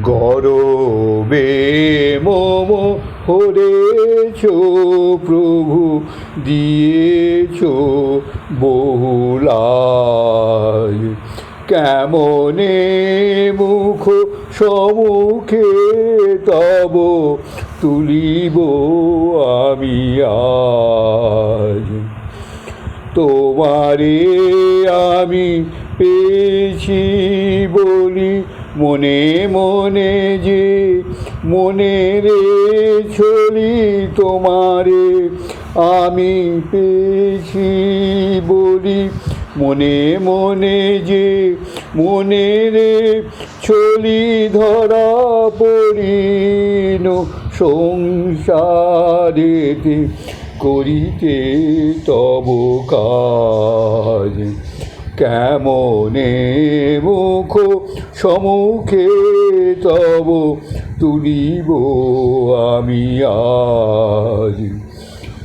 গরবে মম হরেছ প্রভু দিয়েছ বহুলায়। কেমনে মুখ সমুখে তব তুলিব আমি আজ? তোমারে আমি পেয়েছি বলি মনে মনে যে মনে রে ছলি তোমারে আমি পেয়েছি বলি। মনে মনে যে মনে রে ছলি ধরা পড়িন সংসারেতে করিতে তব কাজ। কেমনে মুখ সমুখে তব তুলিব আমি আজ?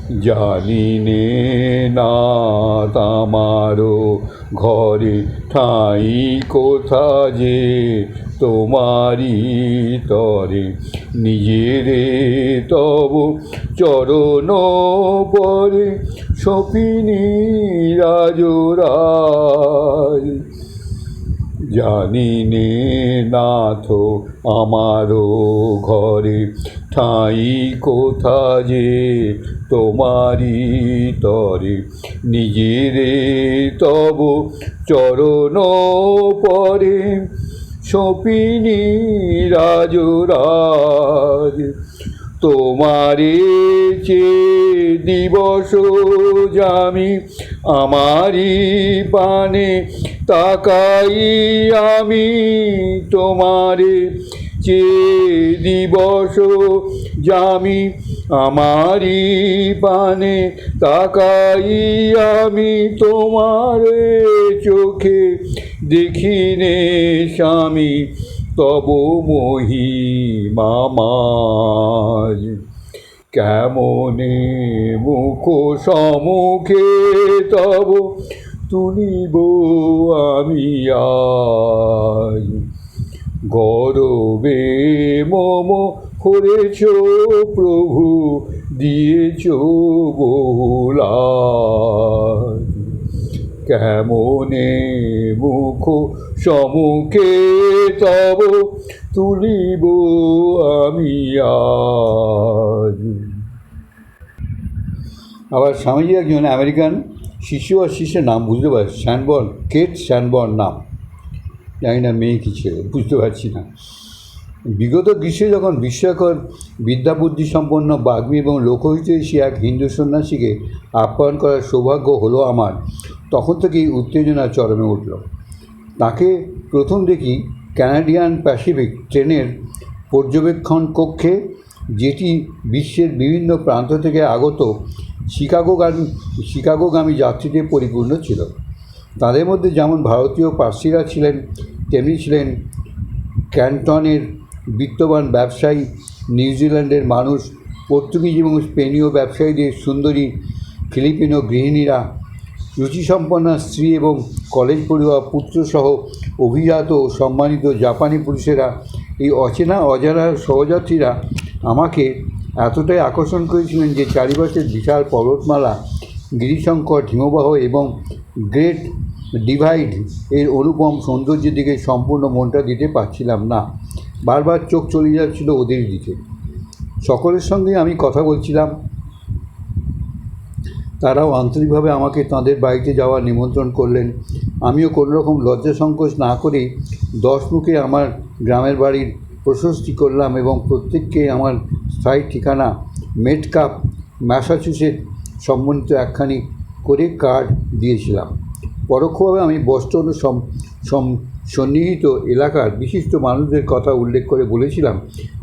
জানি নে না তামারো ঘরে ঠাই কোথা যে তোমারি তরে। নিজেরে তব চরণ পরে সপিনী রাজরাজ। জানি নে নাথ আমারও ঘরে ঠাই কোথা যে তোমারি তরে, নিজেরে তব চরণ পরে সপিনী রাজরাজ। তোমারে চে দিবস জামি আমারি পানে, তাকাই আমি তোমারে চে দিবস জামি আমারি পানে তাকাই আমি তোমারে চোখে। দেখিনে স্বামী, তব মহি মামাজ কেমনে মুখ সমুখে তব তুলিব আমি আজ গরবে মম করেছ প্রভু, দিয়েছ বহুলাজ কেমনে মুখ সমুখে তব তুলিব আমি আজ। আবার স্বামীজি একজন আমেরিকান, শিশু আর শিষ্যের নাম বুঝতে পারছি শ্যানবর্ন কেট শ্যানবর্ন নাম। জানি না মেয়ে কি ছেলে, বুঝতে পারছি না। বিগত গ্রীষ্মে যখন বিস্ময়কর বিদ্যাবুদ্ধি সম্পন্ন বাগ্মী এবং লোকহিতৈষী এক হিন্দু সন্ন্যাসীকে আপ্যায়ন করার সৌভাগ্য হলো আমার, তখন থেকেই উত্তেজনা চরমে উঠল। তাকে প্রথম দেখি ক্যানাডিয়ান প্যাসিফিক ট্রেনের পর্যবেক্ষণ কক্ষে, যেটি বিশ্বের বিভিন্ন প্রান্ত থেকে আগত শিকাগোগামী শিকাগোগামী যাত্রীদের পরিপূর্ণ ছিল। তাদের মধ্যে যেমন ভারতীয় পার্সিরা ছিলেন, তেমনি ছিলেন ক্যান্টনের বিত্তবান ব্যবসায়ী নিউজিল্যান্ডের মানুষ, পর্তুগিজ এবং স্পেনীয় ব্যবসায়ীদের সুন্দরী ফিলিপিনো গৃহিণীরা, রুচিসম্পন্না স্ত্রী এবং কলেজ পড়ুয়া পুত্রসহ অভিজাত ও সম্মানিত জাপানি পুরুষেরা, এই অচেনা, অজানা সহযাত্রীরা আমাকে এতটাই আকর্ষণ করেছিলেন যে চারিপাশের বিশাল পর্বতমালা, গিরিশঙ্কর হিমবাহ এবং গ্রেট ডিভাইড এর অনুপম সৌন্দর্যের দিকে সম্পূর্ণ মনটা দিতে পারছিলাম না। বারবার চোখ চলে যাচ্ছিল ওদের দিকে। সকলের সঙ্গে আমি কথা বলছিলাম। তারাও আন্তরিকভাবে আমাকে তাদের বাড়িতে যাওয়ার নিমন্ত্রণ করলেন। আমিও কোনো রকম লজ্জা সংকোচ না করেই দশ মুখে আমার গ্রামের বাড়ির প্রশস্তি করলাম এবং প্রত্যেককে আমার স্থায়ী ঠিকানা মেটকাপ ম্যাসাচুসেট সম্বন্ধিত একখানি করে কার্ড দিয়েছিলাম। পরোক্ষভাবে আমি বস্টন সন্নিহিত এলাকার বিশিষ্ট মানুষদের কথা উল্লেখ করে বলেছিলাম,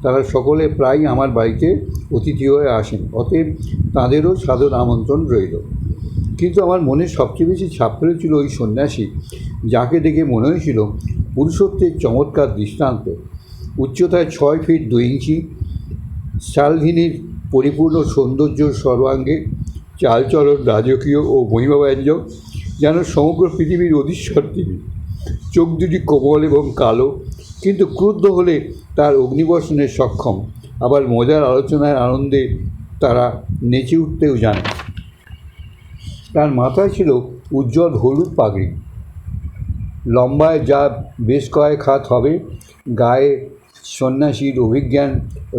তারা সকলে প্রায় আমার বাড়িতে অতিথি হয়ে আসেন, অতএব তাঁদেরও সাদর আমন্ত্রণ রইল। কিন্তু আমার মনে সবচেয়ে বেশি ছাপ ফেলেছিল ওই সন্ন্যাসী, যাকে দেখে মনে হয়েছিল পুরুষত্বের চমৎকার দৃষ্টান্ত। উচ্চতায় ছয় ফিট দুই ইঞ্চি, শালঘিনীর পরিপূর্ণ সৌন্দর্য সর্বাঙ্গে, চালচলন রাজকীয় ও মহিমাব্যঞ্জক, যেন সমগ্র পৃথিবীর অধীশ্বর তিনি। চোখ দুটি কোমল এবং কালো, কিন্তু ক্রুদ্ধ হলে তার অগ্নিবর্ষণে সক্ষম। আবার মজার আলোচনার আনন্দে তারা নেচে উঠতেও জানে। তার মাথায় ছিল উজ্জ্বল হলুদ পাগড়ি। লম্বায় যা বেশ কয়েক হাত হবে, গায়ে সন্ন্যাসীর অভিজ্ঞান,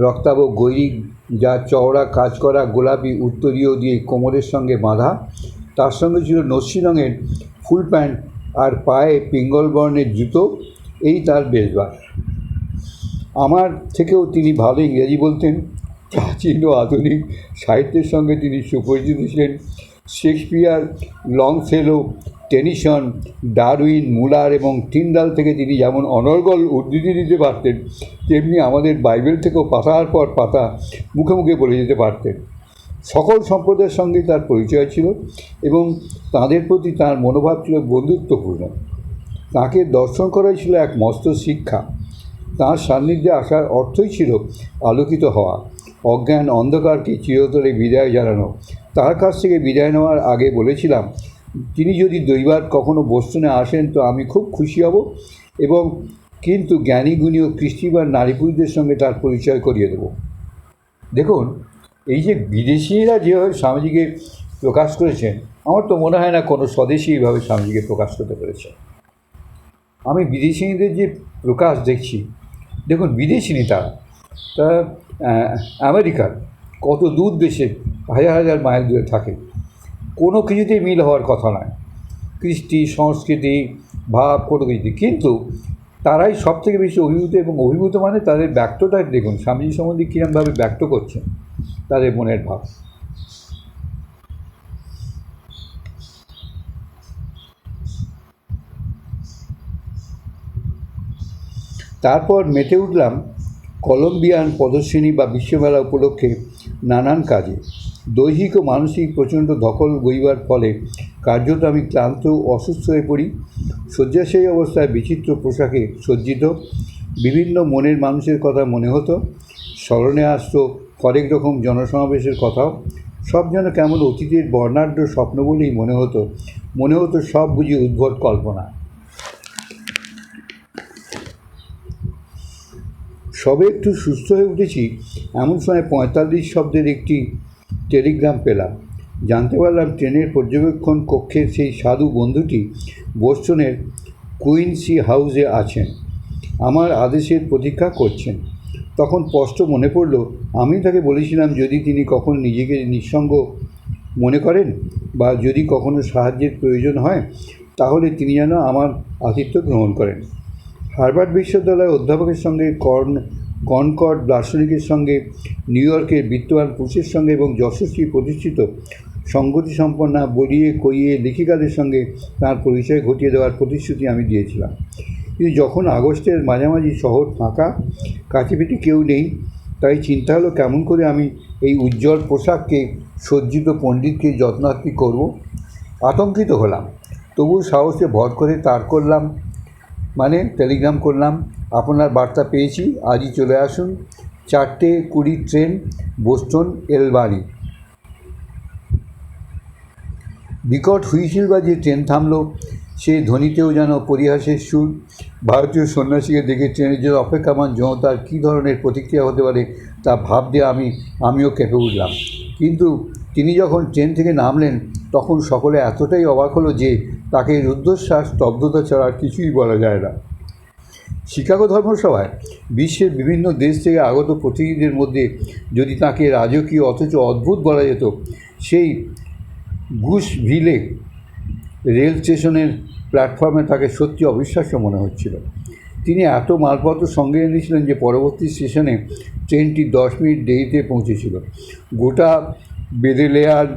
রক্তাভ গৈরিক যা চওড়া কাজ করা গোলাপি উত্তরীয় দিয়ে কোমরের সঙ্গে বাঁধা, তার সঙ্গে ছিল নস্যি রঙের ফুল প্যান্ট আর পায়ে পিঙ্গল বর্ণের জুতো, এই তার বেশবাস আমার থেকেও তিনি ভালো ইংরেজি বলতেন, প্রাচীন ও আধুনিক সাহিত্যের সঙ্গে তিনি সুপরিচিত ছিলেন। Shakespeare, Longfellow, Tennyson, Darwin, Muller এবং টিন্ডাল থেকে তিনি যেমন অনর্গল উদ্ধৃতি দিতে পারতেন, তেমনি আমাদের বাইবেল থেকেও পাতার পর পাতা মুখে মুখে বলে যেতে পারতেন। সকল সম্প্রদায়ের সঙ্গে তার পরিচয় ছিল এবং তাদের প্রতি তার মনোভাব ছিল বন্ধুত্বপূর্ণ। তাকে দর্শন করাই ছিল এক মস্ত শিক্ষা। তাঁর সান্নিধ্যে আসার অর্থই ছিল আলোকিত হওয়া। অজ্ঞান অন্ধকারকে চিরতরে বিদায় জানানো। তার কাছ থেকে বিদায় নেওয়ার আগে বলেছিলাম, তিনি যদি দৈবাত কখনো বস্তুনে আসেন, তো আমি খুব খুশি হব এবং কিন্তু জ্ঞানী গুণী ও কৃষ্টিবান নারী পুরুষদের সঙ্গে তার পরিচয় করিয়ে দেব। দেখুন এই যে বিদেশিরা যেভাবে স্বামীজিকে প্রকাশ করেছেন, আমার তো মনে হয় না কোনো স্বদেশী এইভাবে স্বামীজিকে প্রকাশ করতে পেরেছে। আমি বিদেশিনীদের যে প্রকাশ দেখছি, দেখুন বিদেশিনী তারা আমেরিকার কত দূর দেশে হাজার হাজার মাইল দূরে থাকে, কোনো কিছুতেই মিল হওয়ার কথা নয়। কৃষ্টি, সংস্কৃতি, ভাব, কোনো কিছুতে। কিন্তু তারাই সব থেকে বেশি অভিভূত এবং অভিভূত মানে তাদের ব্যক্তটা দেখুন, স্বামীজি সম্বন্ধে কীরমভাবে ব্যক্ত করছেন। তাদের মনের ভাব। তারপর মেতে উঠলাম কলম্বিয়ান প্রদর্শনী বা বিশ্বমেলা উপলক্ষে নানান কাজে। দৈহিক ও মানসিক প্রচণ্ড ধকল বইবার ফলে কার্যত আমি ক্লান্ত ও অসুস্থ হয়ে পড়ি। শয্যাশায়ী অবস্থায় বিচিত্র পোশাকে সজ্জিত, বিভিন্ন মনের মানুষের কথা মনে হতো, স্মরণে আসতো হরেক রকম জনসমাবেশের কথাও। সব যেন কেমন অতীতের বর্ণাঢ্য স্বপ্ন বলেই মনে হতো মনে হতো সব বুঝি উদ্ভট কল্পনা। সবে একটু সুস্থ হয়ে উঠেছি, এমন সময় পঁয়তাল্লিশ শব্দের একটি টেলিগ্রাম পেলাম। জানতে পারলাম ট্রেনের পর্যবেক্ষণ কক্ষের সেই সাধু বন্ধুটি বোস্টনের কুইন্সি হাউসে আছেন। আমার আদেশের প্রতীক্ষা করছেন। তখন স্পষ্ট মনে পড়ল, আমি তাকে বলেছিলাম, যদি তিনি কখনো নিজেকে নিঃসঙ্গ মনে করেন বা যদি কখনো সাহায্যের প্রয়োজন হয়, তাহলে তিনি যেন আমার আতিথ্য গ্রহণ করেন। হার্ভার্ড বিশ্ববিদ্যালয়ের অধ্যাপকের সঙ্গে কর্ণ কনকর্ড দার্শনিকের সঙ্গে, নিউ ইয়র্কের বিত্তবান পুরুষের সঙ্গে এবং যশস্বী প্রতিষ্ঠিত সংগতি সম্পন্না বলিয়ে কইয়ে লেখিকাদের সঙ্গে তার পরিচয় ঘটিয়ে দেওয়ার প্রতিশ্রুতি আমি দিয়েছিলাম। কিন্তু যখন আগস্টের মাঝামাঝি শহর ফাঁকা কাছেপিঠে কেউ নেই, তাই চিন্তা হলো কেমন করে আমি এই উজ্জ্বল পোশাককে, সজ্জিত পণ্ডিতকে যত্নার্থী করব। আতঙ্কিত হলাম তবু সাহসে ভর করে তার করলাম মানে টেলিগ্রাম করলাম, আপনার বার্তা পেয়েছি, আজই চলে আসুন। চারটে কুড়ি ট্রেন, বোস্টন, এলবারি। বিকট হুইসিল বাজিয়ে ট্রেন থামলো সে ধ্বনিতেও যেন পরিহাসের সুর, ভারতীয় সন্ন্যাসীকে দেখে ট্রেনের জন্য অপেক্ষামান জনতার কী ধরনের প্রতিক্রিয়া হতে পারে তা ভাবতে আমি, আমিও কেঁপে উঠলাম। কিন্তু তিনি যখন ট্রেন থেকে নামলেন, তখন সকলে এতটাই অবাক হলো যে তাকে রুদ্ধশ্বাস, স্তব্ধতা ছাড়া কিছুই বলা যায় না। শিকাগো ধর্মসভায় বিশ্বের বিভিন্ন দেশ থেকে আগত প্রতিনিধিদের মধ্যে যদি তাকে রাজকীয় অথচ অদ্ভুত বলা যেত, সেই গুস ভিলে রেল স্টেশনের প্ল্যাটফর্মে তাকে সত্যি অবিশ্বাস্য মনে হচ্ছিল। তিনি এত মালপত্র সঙ্গে এনেছিলেন যে পরবর্তী স্টেশনে ট্রেনটি দশ মিনিট দেরিতে পৌঁছেছিল। গোটা বেদেলেয়ার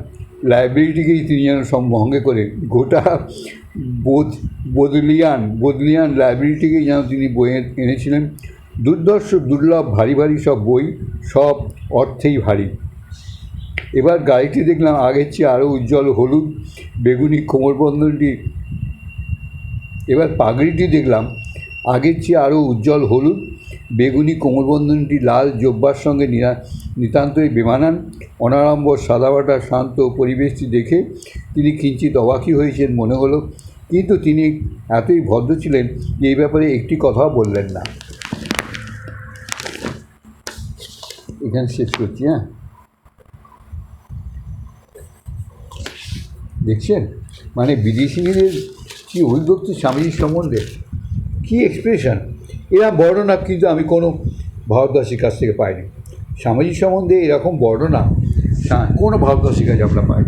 লাইব্রেরিটিকেই তিনি যেন সব ভঙ্গে করে, গোটা বোধ, বদলিয়ান বদলিয়ান লাইব্রেরিটিকেই যেন তিনি বই এনেছিলেন। দুর্দর্শ, দুর্লভ, ভারী ভারী সব বই, সব অর্থেই ভারী। এবার গাড়িটি দেখলাম, আগের চেয়ে আরও উজ্জ্বল হলুদ বেগুনি কোমরবন্ধনটি এবার পাগড়িটি দেখলাম, আগের চেয়ে আরও উজ্জ্বল হলুদ বেগুনি কোমরবন্ধনটি লাল জব্বার সঙ্গে নিতান্তই বেমানান। অনারম্বর সাদাবাটা শান্ত পরিবেশটি দেখে তিনি কিঞ্চিত অবাকি হয়েছেন মনে হলো, কিন্তু তিনি এতই ভদ্র ছিলেন যে এই ব্যাপারে একটি কথা বললেন না। এখানে শেষ করছি হ্যাঁ? দেখছেন? মানে বিদেশিদের কি অভিভক্তি স্বামীজির সম্বন্ধে? কি এক্সপ্রেশন এরা বর্ণনা কিন্তু আমি কোনো ভারতবাসীর কাছ থেকে পাইনি। স্বামীজির সম্বন্ধে এরকম বর্ণনা কোনো ভারতবাসীর কাছে আমরা পাইনি।